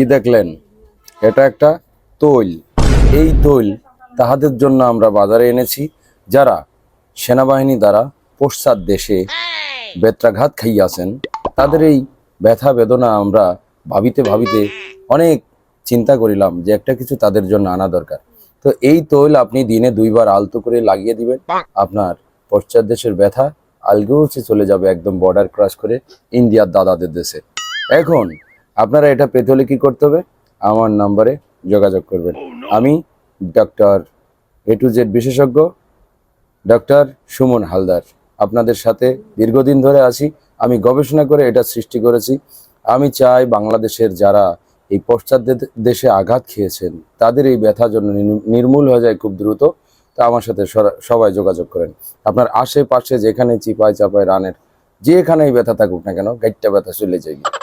কি দেখলেন? এটা একটা তৈল। এই তৈল তাহাদের জন্য আমরা বাজারে এনেছি, যারা সেনাবাহিনী দ্বারা পশ্চাৎ দেশে বেত্রাঘাত খাইয়াছেন, তাদের এই ব্যথা বেদনা আমরা ভাবিতে ভাবিতে অনেক চিন্তা করিলাম যে একটা কিছু তাদের জন্য আনা দরকার। তো এই তৈল আপনি দিনে দুইবার আলতো করে লাগিয়ে দিবেন, আপনার পশ্চাৎ দেশের ব্যথা, আলগোছে চলে যাবে একদম বর্ডার ক্রস করে ইন্ডিয়ার দাদাদের দেশে। এখন আপনারা এটা পেতে হলে কি করতে হবে? আমার নাম্বারে যোগাযোগ করবেন। আমি ডক্টর এ টু জেড বিশেষজ্ঞ ডক্টর সুমন হালদার। আপনাদের সাথে দীর্ঘদিন ধরে আছি। আমি গবেষণা করে এটা সৃষ্টি করেছি। আমি চাই বাংলাদেশের যারা এই পশ্চাৎ দেশে আঘাত খেয়েছেন তাদের এই ব্যথা জন্য নির্মূ- নির্মূল হয়ে যায় খুব দ্রুত। তা আমার সাথে সরা- সবাই যোগাযোগ করেন। আপনার আশেপাশে যেখানে চিপায় চাপায় রানের যেখানেই ব্যথা থাকুক না কেন গাইটটা ব্যথা চলে যাবে